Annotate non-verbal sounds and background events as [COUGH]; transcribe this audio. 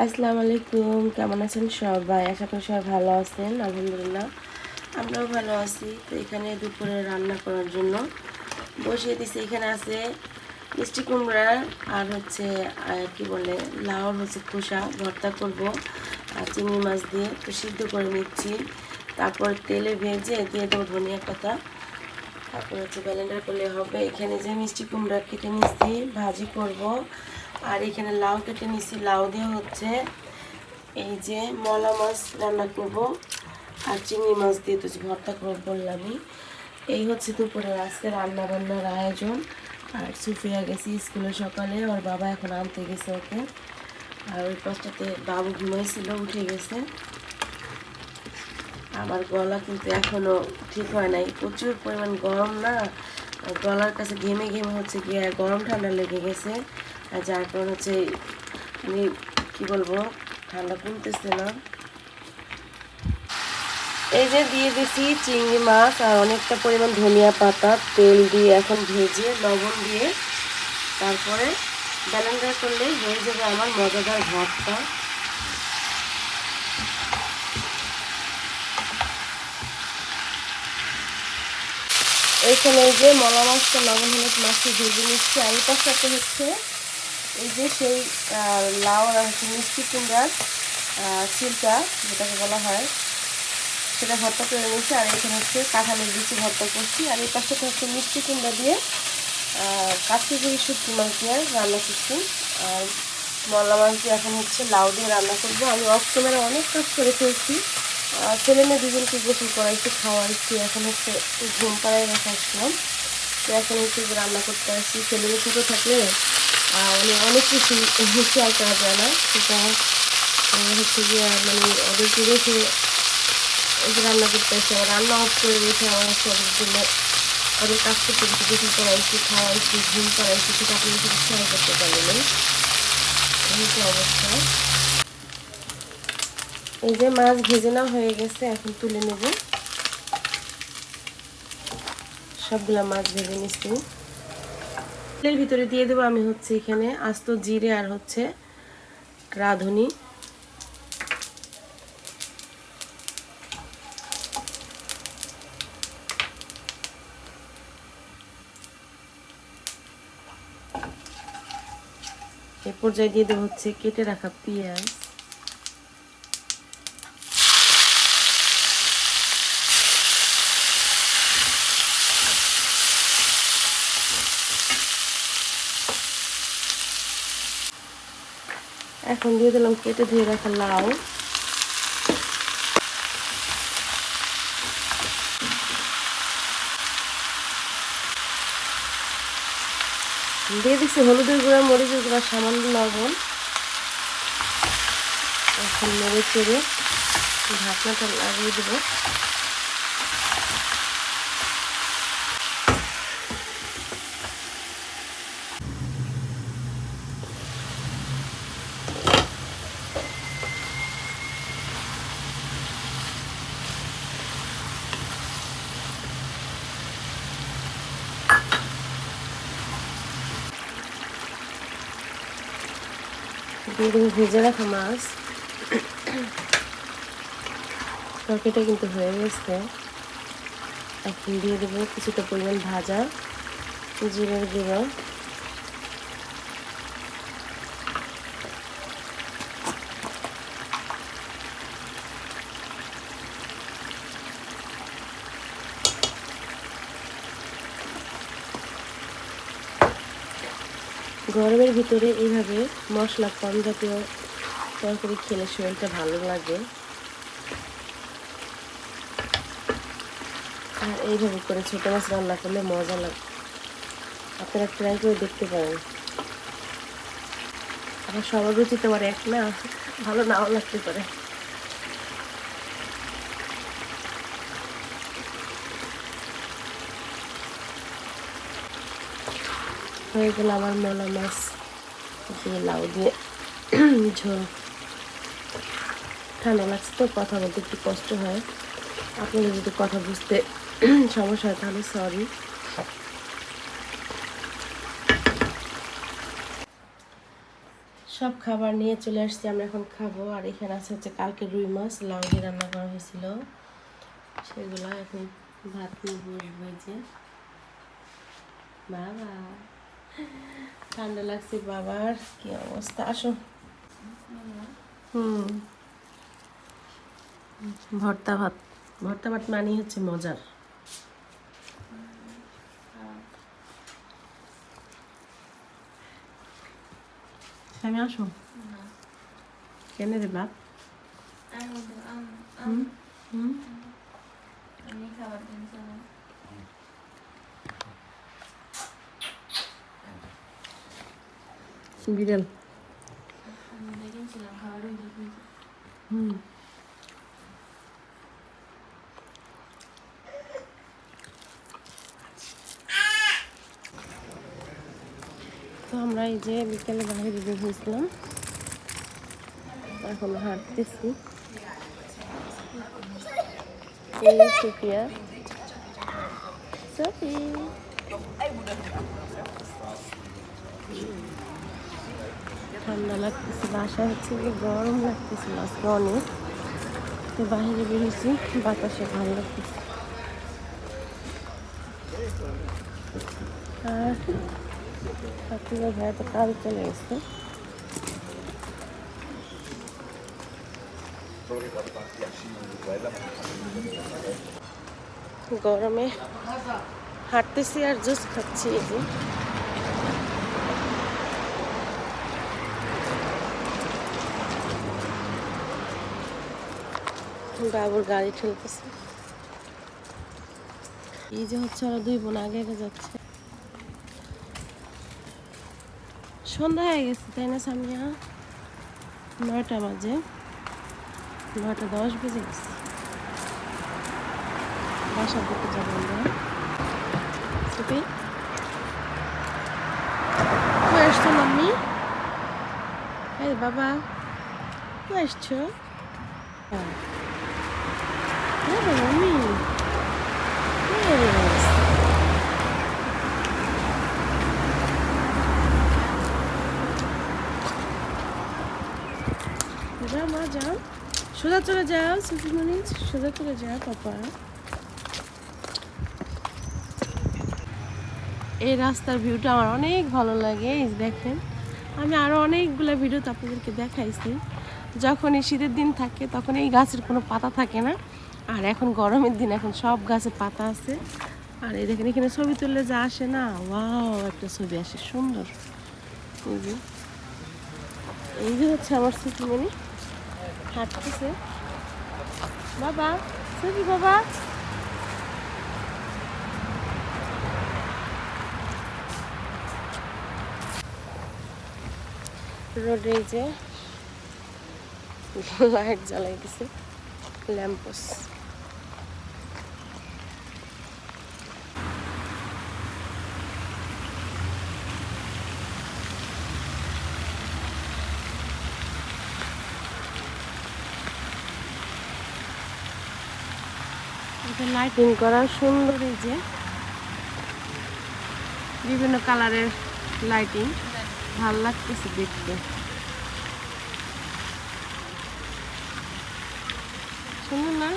আসসালামু আলাইকুম, কেমন আছেন সবাই? আশা করি সবাই ভালো আছেন, আলহামদুলিল্লাহ। আমরাও ভালো আছি। তো এখানে দুপুরে রান্না করার জন্য বসিয়ে দিছি। এখানে আছে মিষ্টি কুমড়া আর হচ্ছে কি বলে লাউর হচ্ছে খোসা। ভর্তা করব আর চিংড়ি মাছ দিয়ে। তো সিদ্ধ করে নিচ্ছি। তারপর তেলে ভেজে দিয়ে দেবো ধনিয়া পাতা। তারপর হচ্ছে ব্যালেন্ডার করলে হবে, এখানে যে মিষ্টি কুমড়া কেটে নিচ্ছি, ভাজি করব। আর এখানে লাউ কেটে নিচ্ছি, লাউ দিয়ে হচ্ছে এই যে মলা মাছ রান্না করব। আর চিংড়ি মাছ দিয়ে তো ভর্তা করব বললামই। এই হচ্ছে দুপুরের আজকে রান্না বান্নার আয়োজন। আর সুফিয়া গেছি স্কুলে সকালে, ওর বাবা এখন আনতে গেছে ওকে। আর ওই পাশটাতে বাবু ঘুমাইছিল, উঠে গেছে। আমার গলা কিন্তু এখনও ঠিক হয় নাই। প্রচুর পরিমাণ গরম না? গলার কাছে ঘেমে ঘেমে হচ্ছে কি গরম ঠান্ডা লেগে গেছে। আর যার কারণে হচ্ছে মানে কি বলব, ঠান্ডা কমতেছে না। এই যে দিয়ে দিছি চিংড়ি মাছ আর অনেকটা পরিমাণ ধনিয়া পাতা, তেল দিয়ে এখন ভেজে লবণ দিয়ে তারপরে ব্যালেন্ডার করলেই হয়ে যাবে আমার মজাদার ভর্তা এইখানে যে মলা মাছটা লবণ হলুদ মাছটা ভেজে নিচ্ছি আর এই পাশটাতে হচ্ছে, এই যে সেই লাউ আর হচ্ছে মিষ্টি কুমড়ার চিলটা যেটাকে বলা হয়, সেটা ভর্তা করে নিয়েছি। আর এখানে হচ্ছে কাঁঠালের বিচি ভর্তা করছি। আর এই পাশটাতে হচ্ছে মিষ্টি কুমড়া দিয়ে কাঁচি শুটকি মাছ দিয়ে রান্না করছি। আর মলা মাছ দিয়ে এখন হচ্ছে লাউ দিয়ে রান্না করব। আমি অফ ক্যামেরা অনেক কাজ করে ফেলছি। ছেলে মেয়ে দুজনকে গোসল করাইছি খাওয়াইছি। এখন হচ্ছে ঘুম পাড়ায় রেখে আসলাম। তো এখন হচ্ছে রান্না করতে আসছি। ছেলে মেয়ে ছোটো থাকলে মানে অনেক কিছু শেয়ার করা যায় না। সেটা হচ্ছে গিয়ে মানে ওদেরকে রেখে রান্না করতে আসছে। আবার রান্না অফ করে রেখে আমার হচ্ছে ওদের জন্য ওদের কাজ করতে করতে গোসল করাইছি, খাওয়াইছি, ঘুম করাইছি সেটা আপনি শেয়ার করতে পারলেন এই অবস্থা। এই যে মাছ ভেজে না হয়ে গেছে, এখন তুলে নেব। সবগুলা মাছ ভেজে নিচ্ছি। তেলের ভিতরে দিয়ে দেবো আমি হচ্ছে এখানে আস্ত জিরে আর হচ্ছে রাঁধুনি। এ পর্যায়ে দিয়ে দেবো হচ্ছে কেটে রাখা পেঁয়াজ। এখন দিয়ে দিলাম কেটে ধুয়ে রাখা লাউ। দিয়ে দিচ্ছি হলুদের গুঁড়া, মরিচের গুঁড়া, সামান্য লবণ। এখন চেড়ে ঢাকনাটা লাগিয়ে দেবো। দিয়ে দেবো ভেজে রাখা মাছ। তরকারিটা কিন্তু হয়ে গেছে। এখন দিয়ে দেবো কিছুটা পরিমাণ ভাজা। জিরের গুঁড়ো গরমের ভিতরে এইভাবে মশলা কম জাতীয় তরকারি খেলে শরীরটা ভালো লাগে। আর এইভাবে করে ছোটো মাছ রান্না করলে মজা লাগে আপনারা ট্রাই করে দেখতে পারেন। আমার সবার রুচি তোমার এক না, ভালো নাও লাগতে পারে। হয়ে গেল আমার মলা মাছ। দিয়ে লাউ দিয়ে [CLEARS THROAT] ঝোল। ঠান্ডা লাগছে তো, কথা বলতে একটু কষ্ট হয়। আপনাদের যদি কথা বুঝতে [CLEARS THROAT] সমস্যা হয়, তাহলে সরি সব খাবার নিয়ে চলে আসছি, আমরা এখন খাব। আর এখানে আছে হচ্ছে কালকে রুই মাছ, লাউ দিয়ে রান্না করা হয়েছিল। সেগুলো এখন ভাত নিয়ে বসবো যে। বাবা ঠান্ডা লাগছে বাবার কি অবস্থা? আসো। হুম। ভর্তা ভাত। ভর্তা ভাত মানেই হচ্ছে মজার। আমি আসো। কেন রে বাপ হুম? আমি খাবার বিড়াল হুম। তো আমরা এই যে বিকেলে বাইরে বের হয়েছিলাম, এখন হাঁটতেছি। এই সুফিয়া। সফি। ঠান্ডা লাগতেছে বাসা হচ্ছে যে গরম লাগতেছিল আজকে অনেক। তো বাইরে বেরিয়েছি, বাতাসে ভালো লাগতেছে। আর সাথীরা ভাই তো কাল চলে গেছে। গরমে হাঁটতেছি আর জুস খাচ্ছি এই বাবুর গাড়ি ঠেলতেছে। এই যে হচ্ছে ওরা দুই বোন আগে আগে যাচ্ছে। সন্ধ্যা হয়ে গেছে, তাই না সামিয়া? নয়টা বাজে। নয়টা দশ বেজে গেছে। বাসার দিকে যাব আমরা। কই আসছো বাবা আসছো? হ্যাঁ যাও মা যাও সোজা চলে যাও সোজা চলে যাও পাপা এই রাস্তার ভিউটা আমার অনেক ভালো লাগে, এই দেখেন। আমি আরও অনেকগুলো ভিডিও তো আপনাদেরকে দেখাইছি। যখন এই শীতের দিন থাকে, তখন এই গাছের কোনো পাতা থাকে না। আর এখন গরমের দিন, এখন সব গাছে পাতা আছে। আর এই দেখেন, এখানে ছবি তুললে যা আসে না? ওয়াও, একটা ছবি আসে, সুন্দর। এই যে এই যে হচ্ছে আমার সুতিমণি হাঁটতেছে। বাবা সুতি বাবা। রোডে যে, লাইট জ্বালাই দিছে ল্যাম্পোস লাইটিং করা সুন্দর এই যে। বিভিন্ন কালারের লাইটিং ভালো লাগতেছে দেখতে। সুন্দর না?